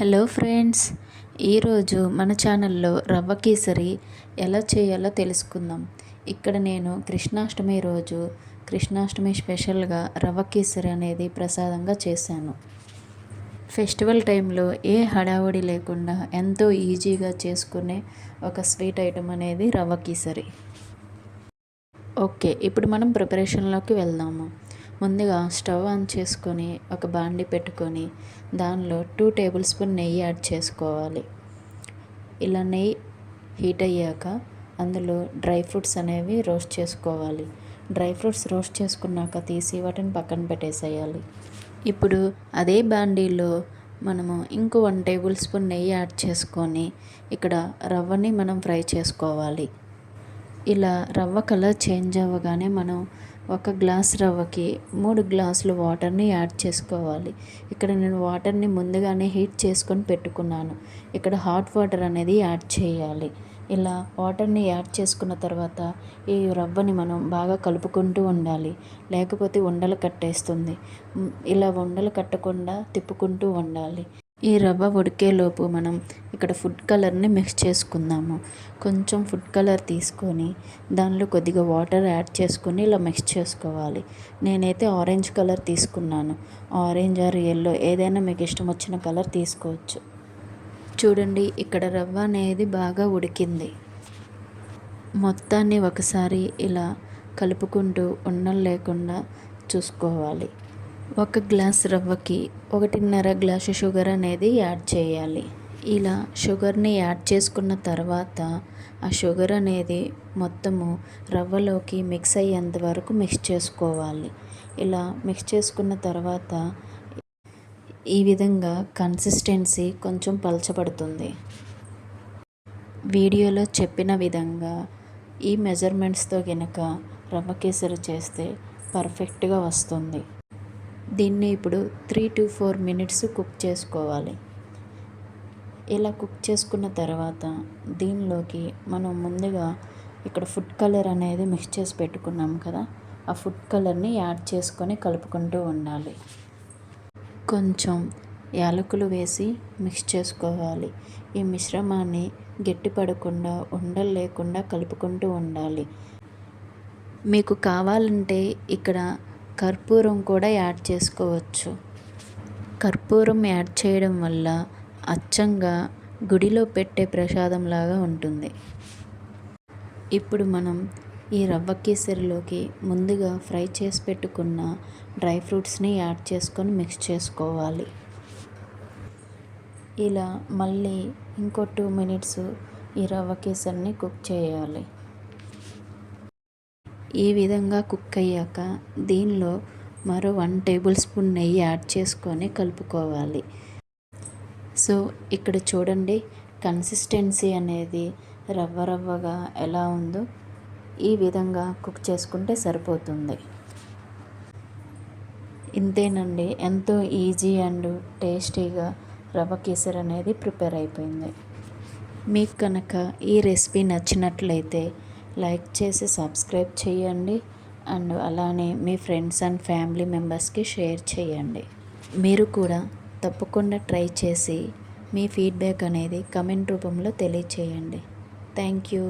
Hello friends ఈరోజు మన ఛానల్లో రవ్వ కేసరి ఎలా చేయాలో తెలుసుకుందాం. ఇక్కడ నేను కృష్ణాష్టమి రోజు కృష్ణాష్టమి స్పెషల్గా రవ్వ కేసరి అనేది ప్రసాదంగా చేశాను. ఫెస్టివల్ టైంలో ఏ హడావుడి లేకుండా ఎంతో ఈజీగా చేసుకునే ఒక స్వీట్ ఐటెం అనేది రవ్వ కేసరి. ఓకే ఇప్పుడు మనం ప్రిపరేషన్లోకి వెళ్దాము. ముందుగా స్టవ్ ఆన్ చేసుకొని ఒక బాండి పెట్టుకొని దానిలో టూ టేబుల్ స్పూన్ నెయ్యి యాడ్ చేసుకోవాలి. ఇలా నెయ్యి హీట్ అయ్యాక అందులో డ్రై ఫ్రూట్స్ అనేవి రోస్ట్ చేసుకోవాలి. డ్రై ఫ్రూట్స్ రోస్ట్ చేసుకున్నాక తీసి వాటిని పక్కన పెట్టేసేయాలి. ఇప్పుడు అదే బాండీలో మనము ఇంకో వన్ టేబుల్ స్పూన్ నెయ్యి యాడ్ చేసుకొని ఇక్కడ రవ్వని మనం ఫ్రై చేసుకోవాలి. ఇలా రవ్వ కలర్ చేంజ్ అవ్వగానే మనం ఒక గ్లాస్ రవ్వకి మూడు గ్లాసులు వాటర్ని యాడ్ చేసుకోవాలి. ఇక్కడ నేను వాటర్ని ముందుగానే హీట్ చేసుకొని పెట్టుకున్నాను. ఇక్కడ హాట్ వాటర్ అనేది యాడ్ చేయాలి. ఇలా వాటర్ని యాడ్ చేసుకున్న తర్వాత ఈ రవ్వని మనం బాగా కలుపుకుంటూ ఉండాలి. లేకపోతే ఉండలు కట్టేస్తుంది. ఇలా ఉండలు కట్టకుండా తిప్పుకుంటూ ఉండాలి. ఈ రవ్వ ఉడికేలోపు మనం ఇక్కడ ఫుడ్ కలర్ని మిక్స్ చేసుకుందాము. కొంచెం ఫుడ్ కలర్ తీసుకొని దానిలో కొద్దిగా వాటర్ యాడ్ చేసుకొని ఇలా మిక్స్ చేసుకోవాలి. నేనైతే ఆరెంజ్ కలర్ తీసుకున్నాను. ఆరెంజ్ ఆర్ ఎల్లో ఏదైనా మీకు ఇష్టం వచ్చిన కలర్ తీసుకోవచ్చు. చూడండి ఇక్కడ రవ్వ అనేది బాగా ఉడికింది. మొత్తాన్ని ఒకసారి ఇలా కలుపుకుంటూ ఉండలు లేకుండా చూసుకోవాలి. ఒక గ్లాస్ రవ్వకి ఒకటిన్నర గ్లాసు షుగర్ అనేది యాడ్ చేయాలి. ఇలా షుగర్ని యాడ్ చేసుకున్న తర్వాత ఆ షుగర్ అనేది మొత్తము రవ్వలోకి మిక్స్ అయ్యేంత వరకు మిక్స్ చేసుకోవాలి. ఇలా మిక్స్ చేసుకున్న తర్వాత ఈ విధంగా కన్సిస్టెన్సీ కొంచెం పలచబడుతుంది. వీడియోలో చెప్పిన విధంగా ఈ మెజర్మెంట్స్తో కనుక రవ్వ కేసరి చేస్తే పర్ఫెక్ట్గా వస్తుంది. దీన్ని ఇప్పుడు three to four minutes cook చేసుకోవాలి. ఇలా కుక్ చేసుకున్న తర్వాత దీనిలోకి మనం ముందుగా ఇక్కడ ఫుడ్ కలర్ అనేది మిక్స్ చేసి పెట్టుకున్నాం కదా ఆ ఫుడ్ కలర్ని యాడ్ చేసుకొని కలుపుకుంటూ ఉండాలి. కొంచెం యాలకులు వేసి మిక్స్ చేసుకోవాలి. ఈ మిశ్రమాన్ని గట్టిపడకుండా ఉండలు లేకుండా కలుపుకుంటూ ఉండాలి. మీకు కావాలంటే ఇక్కడ కర్పూరం కూడా యాడ్ చేసుకోవచ్చు. కర్పూరం యాడ్ చేయడం వల్ల అచ్చంగా గుడిలో పెట్టే ప్రసాదంలాగా ఉంటుంది. ఇప్పుడు మనం ఈ రవ్వ కేసరిలోకి ముందుగా ఫ్రై చేసి పెట్టుకున్న డ్రై ఫ్రూట్స్ని యాడ్ చేసుకొని మిక్స్ చేసుకోవాలి. ఇలా మళ్ళీ ఇంకో టూ మినిట్స్ ఈ రవ్వ కేసరిని కుక్ చేయాలి. ఈ విధంగా కుక్ అయ్యాక దీనిలో మరో వన్ టేబుల్ స్పూన్ నెయ్యి యాడ్ చేసుకొని కలుపుకోవాలి. సో ఇక్కడ చూడండి కన్సిస్టెన్సీ అనేది రవ్వ రవ్వగా ఎలా ఉందో ఈ విధంగా కుక్ చేసుకుంటే సరిపోతుంది. ఇంతేనండి ఎంతో ఈజీ అండ్ టేస్టీగా రవ్వ కేసర్ అనేది ప్రిపేర్ అయిపోయింది. మీకు కనుక ఈ రెసిపీ నచ్చినట్లయితే లైక్ చేసి సబ్స్క్రైబ్ చేయండి. అండ్ అలానే మీ ఫ్రెండ్స్ అండ్ ఫ్యామిలీ మెంబర్స్కి షేర్ చేయండి. మీరు కూడా తప్పకుండా ట్రై చేసి మీ ఫీడ్బ్యాక్ అనేది కమెంట్ రూపంలో తెలియచేయండి. Thank you.